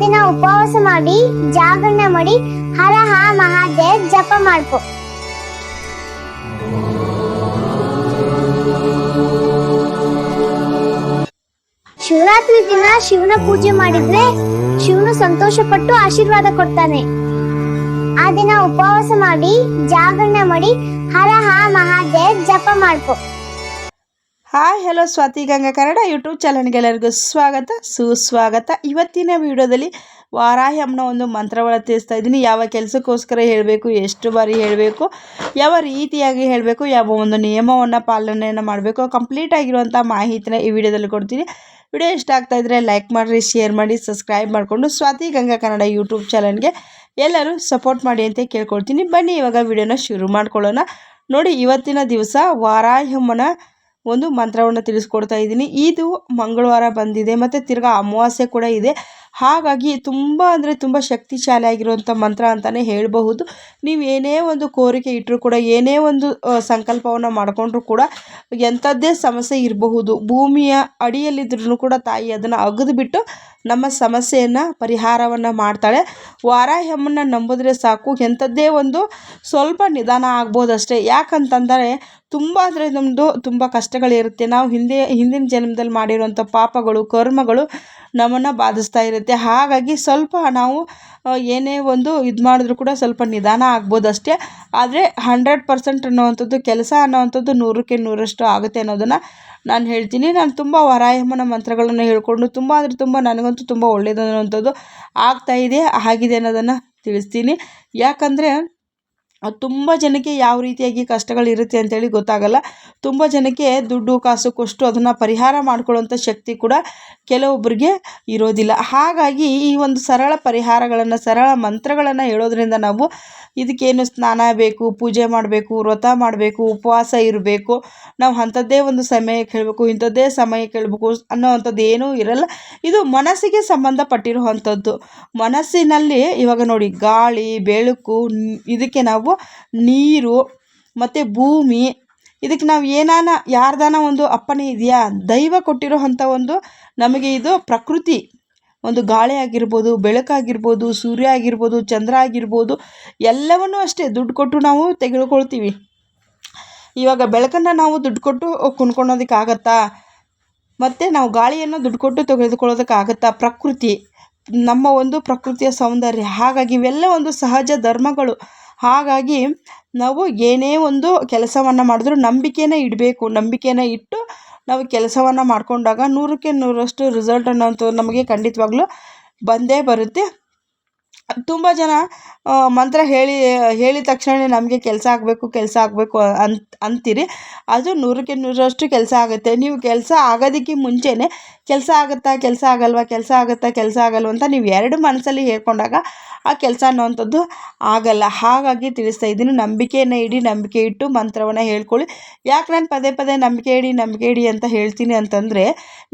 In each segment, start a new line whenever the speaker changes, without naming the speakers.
ದಿನ ಉಪವಾಸ ಮಾಡಿ, ಜಾಗರಣೆ ಮಾಡಿ, ಹರ ಹ ಮಹಾದೇವ್ ಜಪ ಮಾಡ್ಕೊ. ಶಿವರಾತ್ರಿ ದಿನ ಶಿವನ ಪೂಜೆ ಮಾಡಿದ್ರೆ ಶಿವನು ಸಂತೋಷ ಪಟ್ಟು ಆಶೀರ್ವಾದ ಕೊಡ್ತಾನೆ. ಆ ದಿನ ಉಪವಾಸ ಮಾಡಿ, ಜಾಗರಣೆ ಮಾಡಿ, ಹರ ಹ ಮಹಾದೇವ್ ಜಪ ಮಾಡ್ಕೊ.
Hi, hello Swathi Ganga Kannada YouTube ಚಾನಲ್ಗೆಲ್ಲರಿಗೂ ಸ್ವಾಗತ, ಸುಸ್ವಾಗತ. ಇವತ್ತಿನ ವಿಡಿಯೋದಲ್ಲಿ ವಾರಾಹಿ ಒಂದು ಮಂತ್ರವಳ ತಿಳಿಸ್ತಾ ಇದ್ದೀನಿ. ಯಾವ ಕೆಲಸಕ್ಕೋಸ್ಕರ ಹೇಳಬೇಕು, ಎಷ್ಟು ಬಾರಿ ಹೇಳಬೇಕು, ಯಾವ ರೀತಿಯಾಗಿ ಹೇಳಬೇಕು, ಯಾವ ಒಂದು ನಿಯಮವನ್ನು ಪಾಲನೆಯನ್ನು ಮಾಡಬೇಕು, ಕಂಪ್ಲೀಟ್ ಆಗಿರುವಂಥ ಮಾಹಿತಿನ ಈ ವಿಡಿಯೋದಲ್ಲಿ ಕೊಡ್ತೀನಿ. ವಿಡಿಯೋ ಇಷ್ಟ ಆಗ್ತಾ ಇದ್ದರೆ ಲೈಕ್ ಮಾಡಿರಿ, ಶೇರ್ ಮಾಡಿ, ಸಬ್ಸ್ಕ್ರೈಬ್ ಮಾಡಿಕೊಂಡು ಸ್ವಾತಿ ಗಂಗಾ ಕನ್ನಡ ಯೂಟ್ಯೂಬ್ ಚಾನಲ್ಗೆ ಎಲ್ಲರೂ ಸಪೋರ್ಟ್ ಮಾಡಿ ಅಂತ ಕೇಳ್ಕೊಳ್ತೀನಿ. ಬನ್ನಿ, ಇವಾಗ ವಿಡಿಯೋನ ಶುರು ಮಾಡ್ಕೊಳ್ಳೋಣ. ನೋಡಿ, ಇವತ್ತಿನ ದಿವಸ ವಾರಾಹಿ ಅಮ್ಮನ ಒಂದು ಮಂತ್ರವನ್ನು ತಿಳಿಸ್ಕೊಡ್ತಾ ಇದ್ದೀನಿ. ಇದು ಮಂಗಳವಾರ ಬಂದಿದೆ ಮತ್ತು ತಿರ್ಗಾ ಅಮಾವಾಸ್ಯೆ ಕೂಡ ಇದೆ. ಹಾಗಾಗಿ ತುಂಬ ಅಂದರೆ ತುಂಬ ಶಕ್ತಿಶಾಲಿ ಆಗಿರುವಂಥ ಮಂತ್ರ ಅಂತಲೇ ಹೇಳಬಹುದು. ನೀವು ಏನೇ ಒಂದು ಕೋರಿಕೆ ಇಟ್ಟರೂ ಕೂಡ, ಏನೇ ಒಂದು ಸಂಕಲ್ಪವನ್ನು ಮಾಡಿಕೊಂಡ್ರೂ ಕೂಡ ಎಂಥದ್ದೇ ಸಮಸ್ಯೆ ಇರಬಹುದು. ಭೂಮಿಯ ಅಡಿಯಲ್ಲಿದ್ರೂ ಕೂಡ ತಾಯಿ ಅದನ್ನು ಅಗದು ಬಿಟ್ಟು ನಮ್ಮ ಸಮಸ್ಯೆಯನ್ನು, ಪರಿಹಾರವನ್ನು ಮಾಡ್ತಾಳೆ. ವಾರಾಹ್ಯಮ್ಮನ್ನು ನಂಬಿದ್ರೆ ಸಾಕು. ಎಂಥದ್ದೇ ಒಂದು ಸ್ವಲ್ಪ ನಿಧಾನ ಆಗ್ಬೋದಷ್ಟೇ. ಯಾಕಂತಂದರೆ ತುಂಬ ಅಂದರೆ ನಮ್ಮದು ತುಂಬ ಕಷ್ಟಗಳಿರುತ್ತೆ. ನಾವು ಹಿಂದೆ, ಹಿಂದಿನ ಜನ್ಮದಲ್ಲಿ ಮಾಡಿರುವಂಥ ಪಾಪಗಳು, ಕರ್ಮಗಳು ನಮ್ಮನ್ನು ಬಾಧಿಸ್ತಾ ಇರುತ್ತೆ. ಹಾಗಾಗಿ ಸ್ವಲ್ಪ ನಾವು ಏನೇ ಒಂದು ಇದು ಮಾಡಿದ್ರು ಕೂಡ ಸ್ವಲ್ಪ ನಿಧಾನ ಆಗ್ಬೋದು ಅಷ್ಟೇ ಆದರೆ ಹಂಡ್ರೆಡ್ ಪರ್ಸೆಂಟ್ ಅನ್ನೋವಂಥದ್ದು ಕೆಲಸ ಅನ್ನೋವಂಥದ್ದು ನೂರಕ್ಕೆ ನೂರಷ್ಟು ಆಗುತ್ತೆ ಅನ್ನೋದನ್ನು ನಾನು ಹೇಳ್ತೀನಿ. ನಾನು ತುಂಬ ವರಾಯಮ್ಮನ ಮಂತ್ರಗಳನ್ನು ಹೇಳ್ಕೊಂಡು ತುಂಬ ಅಂದರೆ ತುಂಬ ನನಗಂತೂ ತುಂಬ ಒಳ್ಳೆಯದು ಅನ್ನೋವಂಥದ್ದು ಆಗ್ತಾ ಇದೆ, ಆಗಿದೆ ಅನ್ನೋದನ್ನು ತಿಳಿಸ್ತೀನಿ. ಯಾಕಂದರೆ ತುಂಬ ಜನಕ್ಕೆ ಯಾವ ರೀತಿಯಾಗಿ ಕಷ್ಟಗಳಿರುತ್ತೆ ಅಂತೇಳಿ ಗೊತ್ತಾಗಲ್ಲ. ತುಂಬ ಜನಕ್ಕೆ ದುಡ್ಡು, ಕಾಸು, ಕೊಷ್ಟು ಅದನ್ನು ಪರಿಹಾರ ಮಾಡ್ಕೊಳ್ಳೋವಂಥ ಶಕ್ತಿ ಕೂಡ ಕೆಲವೊಬ್ಬರಿಗೆ ಇರೋದಿಲ್ಲ. ಹಾಗಾಗಿ ಈ ಒಂದು ಸರಳ ಪರಿಹಾರಗಳನ್ನು, ಸರಳ ಮಂತ್ರಗಳನ್ನು ಹೇಳೋದ್ರಿಂದ ನಾವು ಇದಕ್ಕೇನು ಸ್ನಾನ ಬೇಕು, ಪೂಜೆ ಮಾಡಬೇಕು, ವ್ರತ ಮಾಡಬೇಕು, ಉಪವಾಸ ಇರಬೇಕು, ನಾವು ಅಂಥದ್ದೇ ಒಂದು ಸಮಯಕ್ಕೆ ಹೇಳಬೇಕು ಇಂಥದ್ದೇ ಸಮಯಕ್ಕೆ ಹೇಳಬೇಕು ಅನ್ನೋವಂಥದ್ದು ಏನೂ ಇರಲ್ಲ. ಇದು ಮನಸ್ಸಿಗೆ ಸಂಬಂಧಪಟ್ಟಿರುವಂಥದ್ದು. ಮನಸ್ಸಿನಲ್ಲಿ ಇವಾಗ ನೋಡಿ ಗಾಳಿ, ಬೆಳಕು, ಇದಕ್ಕೆ ನಾವು ನೀರು ಮತ್ತು ಭೂಮಿ ಇದಕ್ಕೆ ನಾವು ಏನಾನ ಯಾರ್ದಾನ ಒಂದು ಅಪ್ಪಣೆ ಇದೆಯಾ? ದೈವ ಕೊಟ್ಟಿರೋ ಅಂಥ ಒಂದು ನಮಗೆ ಇದು ಪ್ರಕೃತಿ. ಒಂದು ಗಾಳಿ ಆಗಿರ್ಬೋದು ಬೆಳಕಾಗಿರ್ಬೋದು ಸೂರ್ಯ ಆಗಿರ್ಬೋದು, ಚಂದ್ರ ಆಗಿರ್ಬೋದು, ಎಲ್ಲವನ್ನೂ ಅಷ್ಟೇ ದುಡ್ಡು ಕೊಟ್ಟು ನಾವು ತೆಗೆದುಕೊಳ್ತೀವಿ. ಇವಾಗ ಬೆಳಕನ್ನು ನಾವು ದುಡ್ಡು ಕೊಟ್ಟು ಕೊಂಡ್ಕೊಳೋದಕ್ಕಾಗತ್ತಾ? ಮತ್ತು ನಾವು ಗಾಳಿಯನ್ನು ದುಡ್ಡು ಕೊಟ್ಟು ತೆಗೆದುಕೊಳ್ಳೋದಕ್ಕಾಗತ್ತಾ? ಪ್ರಕೃತಿ, ನಮ್ಮ ಒಂದು ಪ್ರಕೃತಿಯ ಸೌಂದರ್ಯ, ಹಾಗಾಗಿ ಇವೆಲ್ಲ ಒಂದು ಸಹಜ ಧರ್ಮಗಳು. ಹಾಗಾಗಿ ನಾವು ಏನೇ ಒಂದು ಕೆಲಸವನ್ನು ಮಾಡಿದ್ರೂ ನಂಬಿಕೆನ ಇಡಬೇಕು. ನಂಬಿಕೆನ ಇಟ್ಟು ನಾವು ಕೆಲಸವನ್ನು ಮಾಡಿಕೊಂಡಾಗ ನೂರಕ್ಕೆ ನೂರಷ್ಟು ರಿಸಲ್ಟ್ ಅನ್ನೋಂಥದ್ದು ನಮಗೆ ಖಂಡಿತವಾಗ್ಲೂ ಬಂದೇ ಬರುತ್ತೆ. ತುಂಬ ಜನ ಮಂತ್ರ ಹೇಳಿ, ಹೇಳಿದ ತಕ್ಷಣ ನಮಗೆ ಕೆಲಸ ಆಗಬೇಕು ಕೆಲಸ ಆಗಬೇಕು ಅಂತ ಅಂತೀರಿ. ಅದು ನೂರಕ್ಕೆ ನೂರಷ್ಟು ಕೆಲಸ ಆಗುತ್ತೆ. ನೀವು ಕೆಲಸ ಆಗೋದಕ್ಕೆ ಮುಂಚೆನೇ ಕೆಲಸ ಆಗುತ್ತಾ, ಕೆಲಸ ಆಗಲ್ವಾ, ಕೆಲಸ ಆಗುತ್ತಾ, ಕೆಲಸ ಆಗಲ್ವ ಅಂತ ನೀವು ಎರಡು ಮನಸ್ಸಲ್ಲಿ ಹೇಳ್ಕೊಂಡಾಗ ಆ ಕೆಲಸ ಅನ್ನೋವಂಥದ್ದು ಆಗಲ್ಲ. ಹಾಗಾಗಿ ತಿಳಿಸ್ತಾ ಇದ್ದೀನಿ, ನಂಬಿಕೆಯನ್ನು ಇಡಿ, ನಂಬಿಕೆ ಇಟ್ಟು ಮಂತ್ರವನ್ನು ಹೇಳ್ಕೊಳ್ಳಿ. ಯಾಕೆ ನಾನು ಪದೇ ಪದೇ ನಂಬಿಕೆ ಇಡಿ ನಂಬಿಕೆ ಇಡಿ ಅಂತ ಹೇಳ್ತೀನಿ ಅಂತಂದರೆ,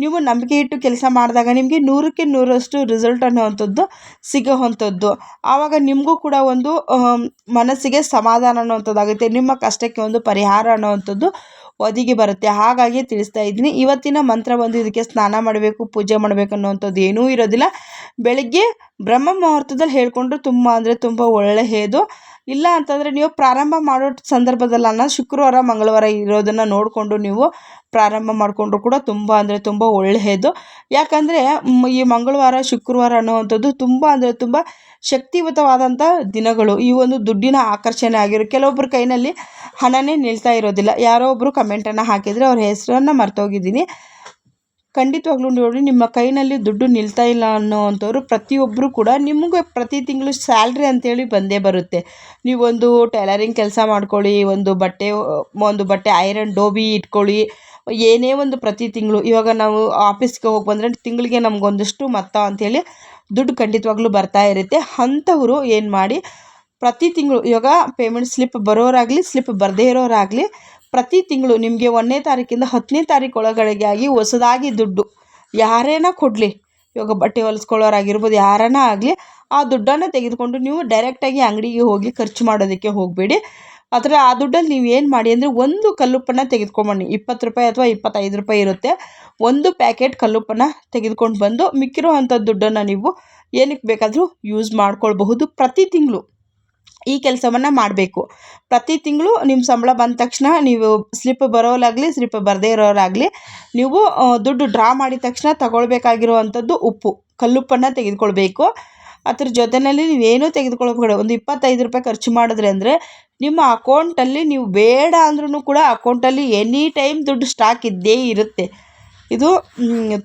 ನೀವು ನಂಬಿಕೆ ಇಟ್ಟು ಕೆಲಸ ಮಾಡಿದಾಗ ನಿಮಗೆ ನೂರಕ್ಕೆ ನೂರಷ್ಟು ರಿಸಲ್ಟ್ ಅನ್ನೋವಂಥದ್ದು ಸಿಗೋವಂಥದ್ದು. ಆವಾಗ ನಿಮಗೂ ಕೂಡ ಒಂದು ಮನಸ್ಸಿಗೆ ಸಮಾಧಾನ ಅನ್ನೋವಂಥದ್ದಾಗುತ್ತೆ, ನಿಮ್ಮ ಕಷ್ಟಕ್ಕೆ ಒಂದು ಪರಿಹಾರ ಅನ್ನೋವಂಥದ್ದು ಒದಗಿ ಬರುತ್ತೆ. ಹಾಗಾಗಿ ತಿಳಿಸ್ತಾ ಇದ್ದೀನಿ. ಇವತ್ತಿನ ಮಂತ್ರ ಬಂದು ಇದಕ್ಕೆ ಸ್ನಾನ ಮಾಡಬೇಕು, ಪೂಜೆ ಮಾಡಬೇಕು ಅನ್ನುವಂಥದ್ದು ಏನೂ ಇರೋದಿಲ್ಲ. ಬೆಳಿಗ್ಗೆ ಬ್ರಹ್ಮ ಮುಹೂರ್ತದಲ್ಲಿ ಹೇಳ್ಕೊಂಡ್ರೆ ತುಂಬ ಅಂದರೆ ತುಂಬ ಒಳ್ಳೆಯದು ಇಲ್ಲ ಅಂತಂದರೆ ನೀವು ಪ್ರಾರಂಭ ಮಾಡೋ ಸಂದರ್ಭದಲ್ಲ ಶುಕ್ರವಾರ, ಮಂಗಳವಾರ ಇರೋದನ್ನು ನೋಡಿಕೊಂಡು ನೀವು ಪ್ರಾರಂಭ ಮಾಡಿಕೊಂಡ್ರು ಕೂಡ ತುಂಬ ಅಂದರೆ ತುಂಬ ಒಳ್ಳೆಯದು ಯಾಕಂದರೆ ಈ ಮಂಗಳವಾರ, ಶುಕ್ರವಾರ ಅನ್ನುವಂಥದ್ದು ತುಂಬ ಅಂದರೆ ತುಂಬ ಶಕ್ತಿಯುತವಾದಂಥ ದಿನಗಳು. ಈ ಒಂದು ದುಡ್ಡಿನ ಆಕರ್ಷಣೆ ಆಗಿರೋ ಕೆಲವೊಬ್ಬರ ಕೈನಲ್ಲಿ ಹಣನೇ ನಿಲ್ತಾ ಇರೋದಿಲ್ಲ. ಯಾರೋ ಒಬ್ಬರು ಕಮೆಂಟನ್ನು ಹಾಕಿದರೆ ಅವ್ರ ಹೆಸರನ್ನು ಮರ್ತೋಗಿದ್ದೀನಿ. ಖಂಡಿತವಾಗ್ಲೂ ನೋಡಿ, ನಿಮ್ಮ ಕೈನಲ್ಲಿ ದುಡ್ಡು ನಿಲ್ತಾ ಇಲ್ಲ ಅನ್ನೋವಂಥವ್ರು ಪ್ರತಿಯೊಬ್ಬರು ಕೂಡ ನಿಮಗೆ ಪ್ರತಿ ತಿಂಗಳು ಸ್ಯಾಲ್ರಿ ಅಂತೇಳಿ ಬಂದೇ ಬರುತ್ತೆ. ನೀವೊಂದು ಟೈಲರಿಂಗ್ ಕೆಲಸ ಮಾಡ್ಕೊಳ್ಳಿ, ಒಂದು ಬಟ್ಟೆ ಒಂದು ಬಟ್ಟೆ ಐರನ್, ಡೋಬಿ ಇಟ್ಕೊಳ್ಳಿ, ಏನೇ ಒಂದು ಪ್ರತಿ ತಿಂಗಳು. ಇವಾಗ ನಾವು ಆಫೀಸ್ಗೆ ಹೋಗಿ ಬಂದರೆ ತಿಂಗಳಿಗೆ ನಮಗೊಂದಿಷ್ಟು ಮೊತ್ತ ಅಂಥೇಳಿ ದುಡ್ಡು ಖಂಡಿತವಾಗ್ಲೂ ಬರ್ತಾ ಇರುತ್ತೆ. ಅಂಥವ್ರು ಏನು ಮಾಡಿ ಪ್ರತಿ ತಿಂಗಳು ಇವಾಗ ಪೇಮೆಂಟ್ ಸ್ಲಿಪ್ ಬರೋರಾಗಲಿ ಸ್ಲಿಪ್ ಬರದೇ ಇರೋರಾಗಲಿ ಪ್ರತಿ ತಿಂಗಳು ನಿಮಗೆ ಒಂದನೇ ತಾರೀಕಿಂದ ಹತ್ತನೇ ತಾರೀಕು ಒಳಗಡೆಗೆ ಆಗಿ ಹೊಸದಾಗಿ ದುಡ್ಡು. ಯಾರೇನ ಕೊಡಲಿ? ಇವಾಗ ಬಟ್ಟೆ ಹೊಲಿಸ್ಕೊಳ್ಳೋರಾಗಿರ್ಬೋದು ಯಾರನ್ನ ಆಗಲಿ, ಆ ದುಡ್ಡನ್ನು ತೆಗೆದುಕೊಂಡು ನೀವು ಡೈರೆಕ್ಟಾಗಿ ಅಂಗಡಿಗೆ ಹೋಗಿ ಖರ್ಚು ಮಾಡೋದಕ್ಕೆ ಹೋಗಬೇಡಿ. ಆದರೆ ಆ ದುಡ್ಡಲ್ಲಿ ನೀವು ಏನು ಮಾಡಿ ಅಂದರೆ ಒಂದು ಕಲ್ಲುಪ್ಪನ್ನು ತೆಗೆದುಕೊಂಬನ್ನಿ. ಇಪ್ಪತ್ತು ರೂಪಾಯಿ ಅಥವಾ ಇಪ್ಪತ್ತೈದು ರೂಪಾಯಿ ಇರುತ್ತೆ. ಒಂದು ಪ್ಯಾಕೆಟ್ ಕಲ್ಲುಪ್ಪನ್ನು ತೆಗೆದುಕೊಂಡು ಬಂದು ಮಿಕ್ಕಿರೋ ಅಂಥ ದುಡ್ಡನ್ನು ನೀವು ಏನಕ್ಕೆ ಬೇಕಾದರೂ ಯೂಸ್ ಮಾಡ್ಕೊಳ್ಬಹುದು ಪ್ರತಿ ತಿಂಗಳು. ಈ ಕೆಲಸವನ್ನು ಮಾಡಬೇಕು. ಪ್ರತಿ ತಿಂಗಳು ನಿಮ್ಮ ಸಂಬಳ ಬಂದ ತಕ್ಷಣ ನೀವು ಸ್ಲಿಪ್ ಬರೋಲಾಗಲಿ ಸ್ಲಿಪ್ ಬರದೇ ಇರೋರಾಗಲಿ ನೀವು ದುಡ್ಡು ಡ್ರಾ ಮಾಡಿದ ತಕ್ಷಣ ತಗೊಳ್ಬೇಕಾಗಿರುವಂಥದ್ದು ಉಪ್ಪು. ಕಲ್ಲುಪ್ಪನ್ನು ತೆಗೆದುಕೊಳ್ಬೇಕು. ಅದ್ರ ಜೊತೆಯಲ್ಲಿ ನೀವೇನೂ ತೆಗೆದುಕೊಳ್ಬೇಕು ಒಂದು ಇಪ್ಪತ್ತೈದು ರೂಪಾಯಿ ಖರ್ಚು ಮಾಡಿದ್ರೆ ಅಂದರೆ ನಿಮ್ಮ ಅಕೌಂಟಲ್ಲಿ ನೀವು ಬೇಡ ಅಂದ್ರೂ ಕೂಡ ಅಕೌಂಟಲ್ಲಿ ಎನಿ ಟೈಮ್ ದುಡ್ಡು ಸ್ಟಾಕ್ ಇದ್ದೇ ಇರುತ್ತೆ. ಇದು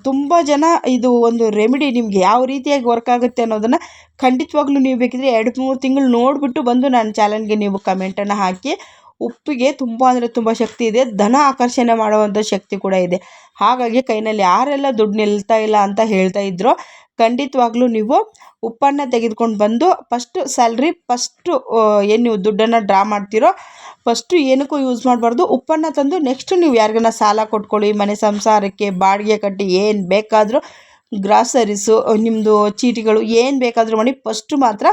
ತುಂಬ ಜನ ಇದು ಒಂದು ರೆಮಿಡಿ ನಿಮಗೆ ಯಾವ ರೀತಿಯಾಗಿ ವರ್ಕ್ ಆಗುತ್ತೆ ಅನ್ನೋದನ್ನು ಖಂಡಿತವಾಗ್ಲೂ ನೀವು ಬೇಕಿದ್ರೆ ಎರಡು ಮೂರು ತಿಂಗಳು ನೋಡಿಬಿಟ್ಟು ಬಂದು ನನ್ನ ಚಾನಲ್ಗೆ ನೀವು ಕಮೆಂಟನ್ನು ಹಾಕಿ. ಉಪ್ಪಿಗೆ ತುಂಬ ಅಂದರೆ ತುಂಬ ಶಕ್ತಿ ಇದೆ, ಧನ ಆಕರ್ಷಣೆ ಮಾಡುವಂಥ ಶಕ್ತಿ ಕೂಡ ಇದೆ. ಹಾಗಾಗಿ ಕೈನಲ್ಲಿ ಯಾರೆಲ್ಲ ದುಡ್ಡು ನಿಲ್ತಾ ಇಲ್ಲ ಅಂತ ಹೇಳ್ತಾ ಇದ್ರೋ, ಖಂಡಿತವಾಗ್ಲೂ ನೀವು ಉಪ್ಪನ್ನು ತೆಗೆದುಕೊಂಡು ಬಂದು ಫಸ್ಟು ಸ್ಯಾಲ್ರಿ ಫಸ್ಟು ಏನು ನೀವು ದುಡ್ಡನ್ನು ಡ್ರಾ ಮಾಡ್ತೀರೋ ಫಸ್ಟು ಏನಕ್ಕೂ ಯೂಸ್ ಮಾಡಬಾರ್ದು. ಉಪ್ಪನ್ನು ತಂದು ನೆಕ್ಸ್ಟು ನೀವು ಯಾರಿಗಾನ ಸಾಲ ಕೊಟ್ಕೊಳ್ಳಿ, ಮನೆ ಸಂಸಾರಕ್ಕೆ, ಬಾಡಿಗೆ ಕಟ್ಟಿ ಏನು ಬೇಕಾದರೂ ಗ್ರಾಸರೀಸು ನಿಮ್ಮದು ಚೀಟಿಗಳು ಏನು ಬೇಕಾದರೂ ಮಾಡಿ ಫಸ್ಟು ಮಾತ್ರ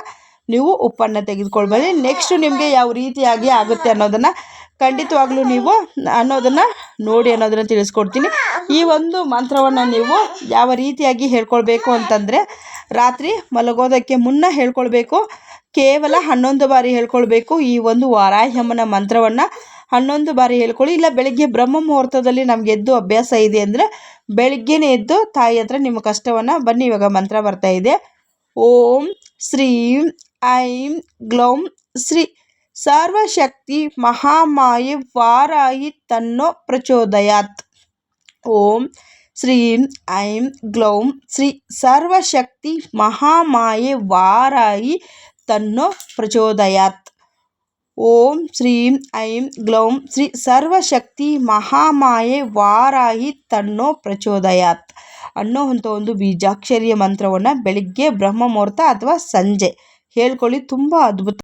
ನೀವು ಉಪ್ಪನ್ನು ತೆಗೆದುಕೊಳ್ಬೇಡಿ ನೆಕ್ಸ್ಟು ನಿಮಗೆ ಯಾವ ರೀತಿಯಾಗಿ ಆಗುತ್ತೆ ಅನ್ನೋದನ್ನು ಖಂಡಿತವಾಗ್ಲೂ ನೀವು ಅನ್ನೋದನ್ನು ನೋಡಿ ಅನ್ನೋದನ್ನು ತಿಳಿಸ್ಕೊಡ್ತೀನಿ. ಈ ಒಂದು ಮಂತ್ರವನ್ನು ನೀವು ಯಾವ ರೀತಿಯಾಗಿ ಹೇಳ್ಕೊಳ್ಬೇಕು ಅಂತಂದರೆ ರಾತ್ರಿ ಮಲಗೋದಕ್ಕೆ ಮುನ್ನ ಹೇಳ್ಕೊಳ್ಬೇಕು. ಕೇವಲ ಹನ್ನೊಂದು ಬಾರಿ ಹೇಳ್ಕೊಳ್ಬೇಕು. ಈ ಒಂದು ವಾರಾಹ್ಯಮನ ಮಂತ್ರವನ್ನು ಹನ್ನೊಂದು ಬಾರಿ ಹೇಳ್ಕೊಳ್ಳಿ. ಇಲ್ಲ, ಬೆಳಿಗ್ಗೆ ಬ್ರಹ್ಮ ಮುಹೂರ್ತದಲ್ಲಿ ನಮ್ಗೆ ಎದ್ದು ಅಭ್ಯಾಸ ಇದೆ ಅಂದರೆ ಬೆಳಿಗ್ಗೆನೇ ಎದ್ದು ತಾಯಿ ಹತ್ರ ನಿಮ್ಮ ಕಷ್ಟವನ್ನು ಬನ್ನಿ, ಇವಾಗ ಮಂತ್ರ ಬರ್ತಾ ಇದೆ. ಓಂ ಶ್ರೀಂ ಐಂ ಗ್ಲೌಂ ಶ್ರೀ ಸರ್ವಶಕ್ತಿ ಮಹಾಮಾಯೆ ವಾರಾಹಿ ತನ್ನೋ ಪ್ರಚೋದಯಾತ್ ಓಂ ಶ್ರೀಂ ಐಂ ಗ್ಲೌಂ ಶ್ರೀ ಸರ್ವಶಕ್ತಿ ಮಹಾಮಾಯೆ ವಾರಾಹಿ ತನ್ನೋ ಪ್ರಚೋದಯಾತ್ ಓಂ ಶ್ರೀಂ ಐಂ ಗ್ಲೌಂ ಶ್ರೀ ಸರ್ವಶಕ್ತಿ ಮಹಾಮಾಯೆ ವಾರಾಹಿ ತನ್ನೋ ಪ್ರಚೋದಯಾತ್ ಅನ್ನೋ ಅಂಥ ಒಂದು ಬೀಜಾಕ್ಷರಿಯ ಮಂತ್ರವನ್ನು ಬೆಳಿಗ್ಗೆ ಬ್ರಹ್ಮ ಮುಹೂರ್ತ ಅಥವಾ ಸಂಜೆ ಹೇಳ್ಕೊಳ್ಳಿ ತುಂಬ ಅದ್ಭುತ